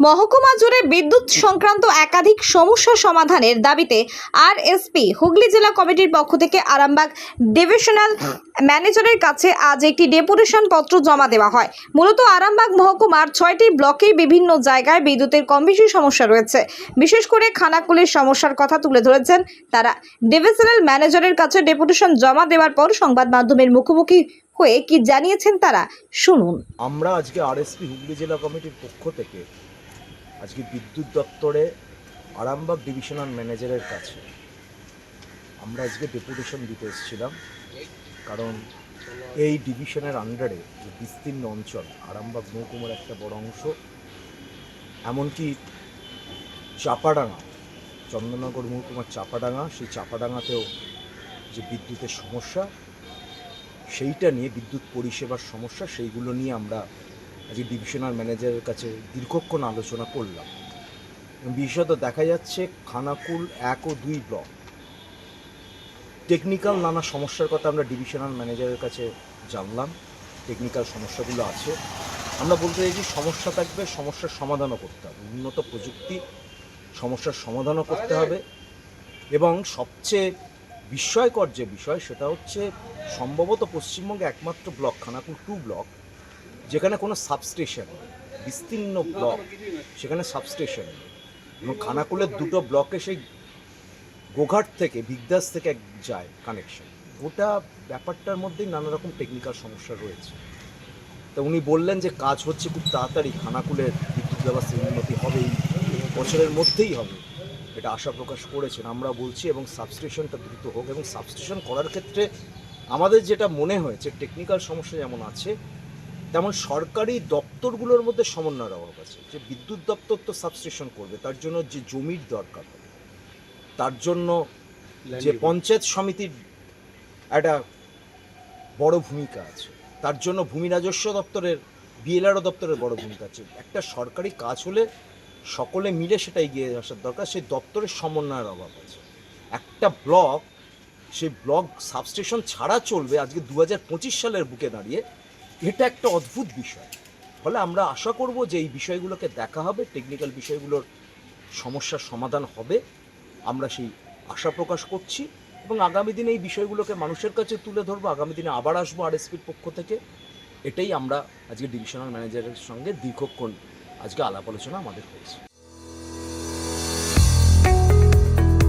মহকুমা জুড়ে বিদ্যুৎ সংক্রান্ত একাধিক সমস্যা সমাধানের দাবিতে আরএসপি হুগলি জেলা কমিটির পক্ষ থেকে আরামবাগ ডিভিশনাল ম্যানেজারের কাছে আজ একটি ডেপুটেশন পত্র জমা দেওয়া হয়। মূলত আরামবাগ মহকুমার ছয়টি ব্লকে বিভিন্ন জায়গায় বিদ্যুতের কম বেশি সমস্যা রয়েছে। বিশেষ করে খানাকুলের সমস্যার কথা তুলে ধরেছেন তারা। ডিভিশনাল ম্যানেজারের কাছে ডেপুটেশন জমা দেওয়ার পর সংবাদ মাধ্যমের মুখোমুখি হয়ে কি জানিয়েছেন তারা, শুনুন। আমরা আজকে আরএসপি হুগলি জেলা কমিটির পক্ষ থেকে আজকে বিদ্যুৎ দপ্তরে আরামবাগ ডিভিশনাল ম্যানেজারের কাছে। আমরা আজকে ডেপুটেশন দিতে এসেছিলাম, কারণ এই ডিভিশনের আন্ডারে যে বিস্তীর্ণ অঞ্চল, আরামবাগ মহকুমার একটা বড় অংশ, এমনকি চাপাডাঙ্গা, চন্দননগর মহকুমার চাপাডাঙ্গা, সেই চাপাডাঙ্গাতেও যে বিদ্যুতের সমস্যা, সেইটা নিয়ে বিদ্যুৎ পরিষেবার সমস্যা, সেইগুলো নিয়ে আমরা আজকে ডিভিশনাল ম্যানেজারের কাছে দীর্ঘক্ষণ আলোচনা করলাম। বিশেষত দেখা যাচ্ছে খানাকুল এক ও দুই ব্লক। টেকনিক্যাল নানা সমস্যার কথা আমরা ডিভিশনাল ম্যানেজারের কাছে জানলাম। টেকনিক্যাল সমস্যাগুলো আছে। আমরা বলতে চাইছি সমস্যা থাকবে, সমস্যার সমাধানও করতে হবে। উন্নত প্রযুক্তি সমস্যার সমাধানও করতে হবে। এবং সবচেয়ে বিস্ময়কর যে বিষয়, সেটা হচ্ছে সম্ভবত পশ্চিমবঙ্গে একমাত্র ব্লক, খানাকুল টু ব্লক যেখানে কোনো সাবস্টেশন বিস্তীর্ণ ব্লক সেখানে সাবস্টেশন এবং খানাকুলের দুটো ব্লকে সেই গোঘাট থেকে, বিগদাস থেকে যায় কানেকশন গোটা ব্যাপারটার মধ্যেই নানা রকম টেকনিক্যাল সমস্যা রয়েছে। তো উনি বললেন যে, কাজ হচ্ছে খুব তাড়াতাড়ি, খানাকুলের বিদ্যুৎ ব্যবস্থার উন্নতি হবেই, বছরের মধ্যেই হবে। এটা আশা প্রকাশ করেছেন, আমরা বলছি এবং সাবস্টেশনটা দ্রুত হোক। এবং সাবস্টেশন করার ক্ষেত্রে আমাদের যেটা মনে হয়েছে টেকনিক্যাল সমস্যা যেমন আছে তেমন সরকারি দপ্তরগুলোর মধ্যে সমন্বয়ের অভাব আছে। যে বিদ্যুৎ দপ্তর তো সাবস্টেশন করবে তার জন্য যে জমির দরকার হবে তার জন্য যে পঞ্চায়েত সমিতির একটা বড় ভূমিকা আছে তার জন্য ভূমি রাজস্ব দপ্তরের বিএলআরও দপ্তরের বড় ভূমিকা আছে। একটা সরকারি কাজ হলে সকলে মিলে সেটা এগিয়ে আসার দরকার সেই দপ্তরের সমন্বয়ের অভাব আছে। একটা ব্লক সেই ব্লক সাবস্টেশন ছাড়া চলবে আজকে দু হাজার পঁচিশ সালের বুকে দাঁড়িয়ে এটা একটা অদ্ভুত বিষয়। ফলে আমরা আশা করব যে এই বিষয়গুলোকে দেখা হবে টেকনিক্যাল বিষয়গুলোর সমস্যার সমাধান হবে। আমরা সেই আশা প্রকাশ করছি এবং আগামী দিনে এই বিষয়গুলোকে মানুষের কাছে তুলে ধরবো, আগামী দিনে আবার আসব আরএসপির পক্ষ থেকে। এটাই আমরা আজকে ডিভিশনাল ম্যানেজারের সঙ্গে দীর্ঘক্ষণ আজকে আলাপ আলোচনা আমাদের হয়েছে।